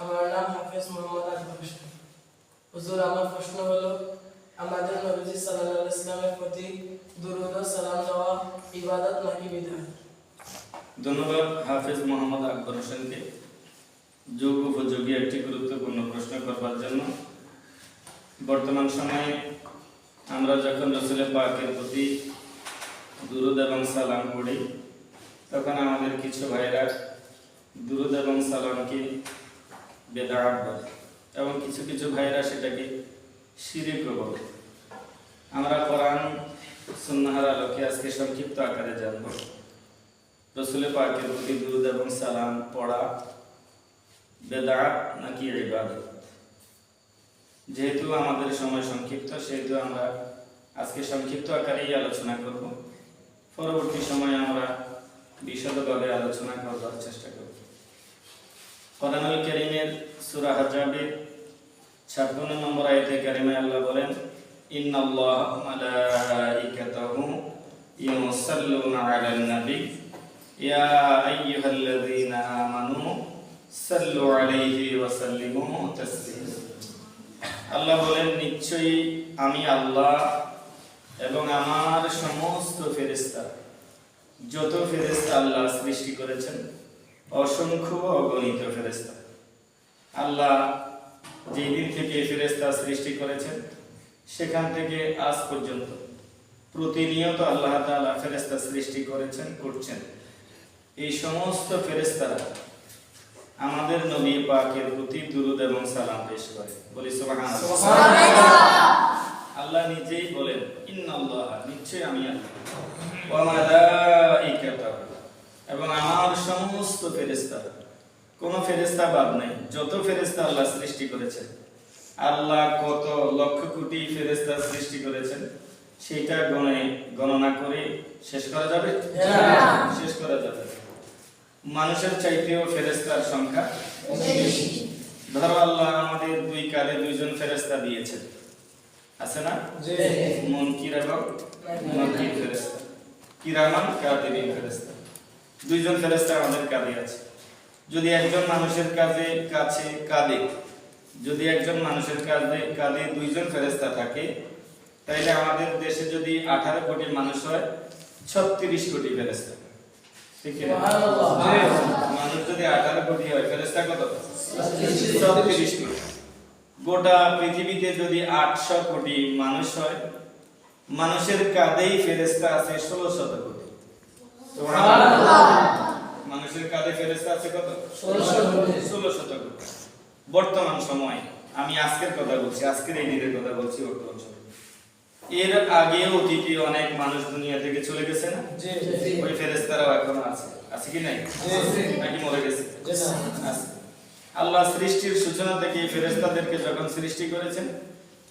আমার নাম হাফেজ মোহাম্মদ আকবর হোসেন হুজুর আমার প্রশ্ন হলো আমাদের নবীজি সাল্লাল্লাহু আলাইহি ইসলামের প্রতি দুরূদ ও সালাম দেওয়া ইবাদত নাকি বিধান ধন্যবাদ হাফেজ মোহাম্মদ আকবর হোসেনকে যোগ উপযোগী একটি গুরুত্বপূর্ণ প্রশ্ন করবার জন্য বর্তমান সময়ে আমরা যখন রসুলের পাকের প্রতি দুরুদ এবং সালাম পড়ি। তখন আমাদের কিছু ভাইরা দুরুদ এবং সালামকে বেদাত বলে এবং কিছু কিছু ভাইরা সেটাকে শিরিকও বলে। আমরা কোরআন, সুন্নাহার আলোকে আজকে সংক্ষিপ্ত আকারে জানব। রসুল পাকের প্রতি দুরুদ এবং সালাম পড়া বেদাত নাকি ইবাদত? যেহেতু আমাদের সময় সংক্ষিপ্ত, সেহেতু আমরা আজকে সংক্ষিপ্ত আকারেই আলোচনা করব। পরবর্তী সময়ে আমরা বিশদভাবে আলোচনা করবার চেষ্টা করব। কোরআনুল করিমের সূরা হাজাবের ছাপ্পান্ন নম্বর আয়াতে কারিমায় আল্লাহ বলেন, ইন্নাল্লাহ মালাইকাতাহু ইউসাল্লুনা আলান ইয়া আইয়ুহাল্লাযীনা আমানু সাল্লু আলাইহি ওয়া সাল্লিমু তাসলিমা। আল্লাহ বলেন, নিশ্চয়ই আমি আল্লাহ এবং আমার সমস্ত ফেরেশতা, যত ফেরেশতা আল্লাহ সৃষ্টি করেছেন, অসংখ্য অগণিত ফেরেশতা। আল্লাহ যেই দিন থেকে ফেরেশতা সৃষ্টি করেছেন, সেখান থেকে আজ পর্যন্ত প্রতিনিয়ত আল্লাহ তাআলা ফেরেশতা সৃষ্টি করেছেন, করছেন। এই সমস্ত ফেরেশতারা আমাদের নবী পাকের প্রতি দুরুদ এবং সালাম পেশ করে। বলি সুবহানাল্লাহ। আল্লাহ নিজেই বলেন ইন্নাল্লাহ নিশ্চয়ই আমি আল্লাহ। এবং আমার সমস্ত ফেরেশতা। কোন ফেরেশতা বাদ নাই যত ফেরেশতা আল্লাহ সৃষ্টি করেছেন। আল্লাহ কত লক্ষ কোটি ফেরেশতা সৃষ্টি করেছেন সেটা গণে গণনা করে শেষ করা যাবে? শেষ করা যাবে। মানুষের চাইতেও ফেরেশতার সংখ্যা বেশি। ধরো আল্লাহ আমাদের দুই কালে দুইজন ফেরেশতা দিয়েছেন। আছে না? মুনকির এবং নাকির ফেরেশতা? কিরামান কাতিবিন ফেরেশতা। দুইজন ফেরেশতা আমাদের কাঁধে আছে। যদি একজন মানুষের কাজে কাছে কাঁধে যদি একজন মানুষের কাঁধে কাঁধে দুইজন ফেরেশতা থাকে তাহলে আমাদের দেশে যদি আঠারো কোটি মানুষ হয় ছত্রিশ কোটি না? মানুষ যদি আঠারো কোটি হয় ফেরেশতা কত? ছত্রিশ কোটি। গোটা পৃথিবীতে যদি আটশো কোটি মানুষ হয় মানুষের কাঁধেই ফেরেস্তা আছে ষোলো শত কোটি মানুষের কাঁধে ফেরেস্তা আছে কত? ষোলো শত কোটি বর্তমান সময় আমি আজকের কথা বলছি আজকের এই দিনের কথা বলছি বর্তমান সময়। এর আগে অতীতে অনেক মানুষ দুনিয়া থেকে চলে গেছে না? ওই ফেরেস্তারাও এখনও আছে। আছে কি নাই? নাকি মরে গেছে? আছে। আল্লাহ সৃষ্টির সূচনা থেকে এই ফেরেশতাদেরকে যখন সৃষ্টি করেছেন,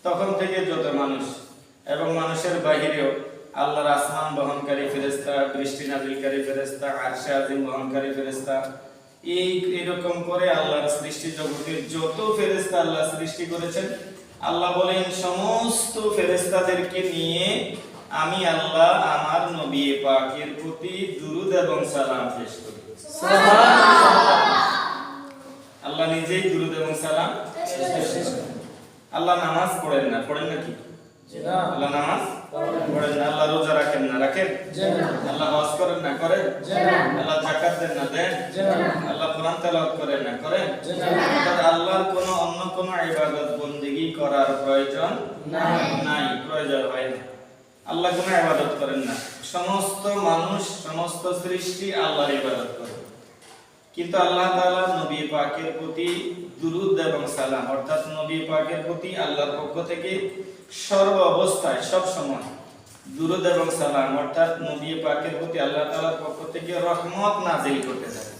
তখন থেকে যত মানুষ এবং মানুষের বাহিরেও আল্লাহর আসমান বহনকারী ফেরেশতা, বৃষ্টি নাজিলকারী ফেরেশতা, আরশে আজিম বহনকারী ফেরেশতা, এই এরকম করে আল্লাহর সৃষ্টি জগতের যত ফেরেশতা আল্লাহ সৃষ্টি করেছেন, আল্লাহ বলেন, সমস্ত ফেরেশতাদেরকে নিয়ে আমি আল্লাহ আমার নবী পাকের প্রতি দুরুদ এবং সালাম পেশ করি আল্লাহ নিজেই দুরুদ এবং সালাম আল্লাহ নামাজ পড়েন না, পড়েন আল্লাহ নামাজ পড়েন না, আল্লাহ রোজা রাখেন না, রাখেন? আল্লাহ হজ করেন না, করেন? আল্লাহ জাকাত দেন না, দেন? আল্লাহ কোরআন করেন না, করেন? আল্লাহর কোনো অন্য কোনো ইবাদত করার প্রয়োজন নাই, প্রয়োজন হয় না। আল্লাহ ইবাদত করেন না। সমস্ত মানুষ, সমস্ত সৃষ্টি আল্লাহর ইবাদত করে। কিন্তু আল্লাহ তাআলা নবী পাকের প্রতি দুরুদ এবং সালাম। অর্থাৎ নবী পাকের প্রতি আল্লাহর পক্ষ থেকে সর্ব অবস্থায় সব সময় দুরুদ এবং সালাম। অর্থাৎ নবী পাকের প্রতি আল্লাহ তাআলার পক্ষ থেকে রহমত নাজিল করতে থাকে।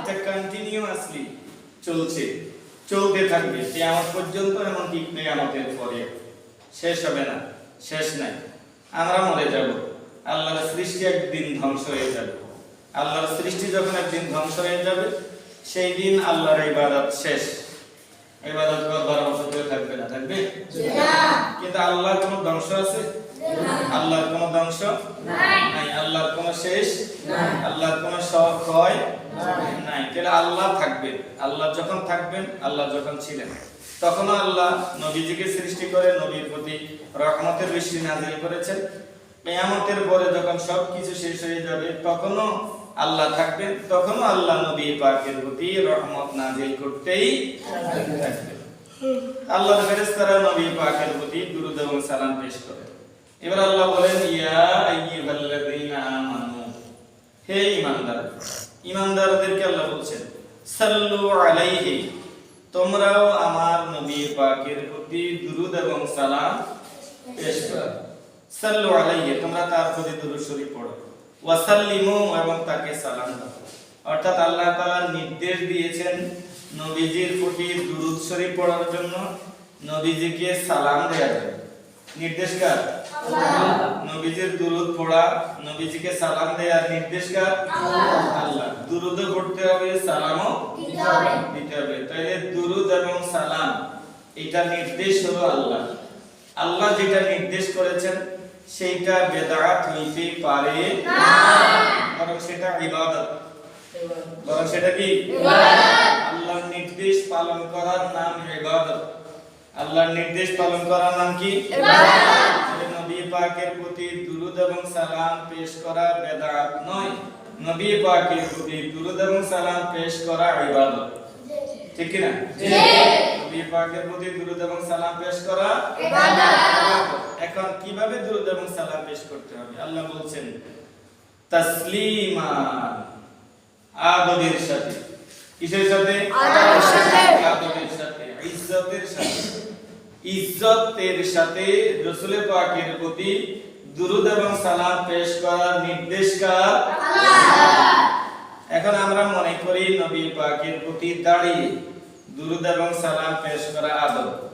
এটা কন্টিনিউয়াসলি চলছে চলতে থাকবে। কিয়ামত পর্যন্ত এমনকি কিয়ামতের পরে শেষ হবে না শেষ নাই। আমরা মরে যাব। আল্লাহর সৃষ্টি একদিন ধ্বংস হয়ে যাবে। আল্লাহর সৃষ্টি যখন একদিন ধ্বংস হয়ে যাবে সেই দিন আল্লাহর ইবাদত শেষ। ইবাদত করবার অবস্থা থাকবে না থাকবে? কিন্তু আল্লাহর কোনো ধ্বংস আছে? আল্লাহর কোনো ধ্বংস? নাই। আল্লাহর কোনো শেষ? আল্লাহর কোনো ক্ষয় নাই। তাহলে আল্লাহ থাকবেন। আল্লাহ যখন থাকবেন আল্লাহ যখন ছিলেন। তখনও আল্লাহ নবীজিকে সৃষ্টি করে নবীর প্রতি রহমতের বৃষ্টি নাজিল করেছেন। কিয়ামতের পরে যখন সবকিছু শেষ হয়ে যাবে তখনও আল্লাহ থাকবেন, তখনও আল্লাহ নবী পাকের প্রতি রহমত নাজিল করতেই ফেরেশতারা নবী পাকের প্রতি এবং সালাম পেশ করে এবার আল্লাহ বলেন, ইয়া আইয়ুহাল্লাযীনা আমানু, হে ঈমানদার, ঈমানদারদেরকে আল্লাহ বলছেন, সাল্লু আলাইহি, তোমরাও আমার নবী পাকের প্রতি দুরূদ এবং সালাম পেশ করো। সাল্লু আলাইহি, তোমরা তার প্রতি দুরূদ শরীফ পড়ো। ওয়াসাল্লিমু এবং তাকে সালাম দাও। অর্থাৎ আল্লাহ তাআলা নির্দেশ দিয়েছেন নবীজির প্রতি দুরূদ শরীফ পড়ার জন্য নবীজিকে সালাম দেয়া যাবে নির্দেশ কার? নবীজির দুরূদ পড়া নবীজিকে সালাম দেওয়ার নির্দেশ কার? আল্লাহ। দুরূদও পড়তে হবে সালামও দিতে হবে। তাইলে দুরূদ এবং সালাম এটা নির্দেশ হলো আল্লাহ। আল্লাহ যেটা নির্দেশ করেছেন সেইটা বেদাত হইতে পারে। বরং সেটা ইবাদত। বরং সেটা কি? আল্লাহর নির্দেশ পালন করার নাম ইবাদত। আল্লাহর নির্দেশ পালন করার নাম কি? নবী পাকের প্রতি দুরূদ এবং সালাম পেশ করা বেদাত নয়। নবী পাকের প্রতি দুরূদ এবং সালাম পেশ করা ইবাদত। ঠিক কি না? নবী পাকের প্রতি দুরূদ এবং সালাম পেশ করা। এখন কীভাবে দুরূদ এবং সালাম পেশ করতে হবে? আল্লাহ বলছেন তাসলিমা আদবের সাথে। কিসের সাথে? আদবের সাথে। আদবের সাথে ইজ্জতের সাথে। ইজ্জতের সাথে রাসূল পাকের প্রতি দুরূদ এবং সালাম পেশ করার নির্দেশ কার? এখন আমরা মনে করি নবী পাকের প্রতি দাঁড়িয়ে দুরূদ এবং সালাম পেশ করা আদব।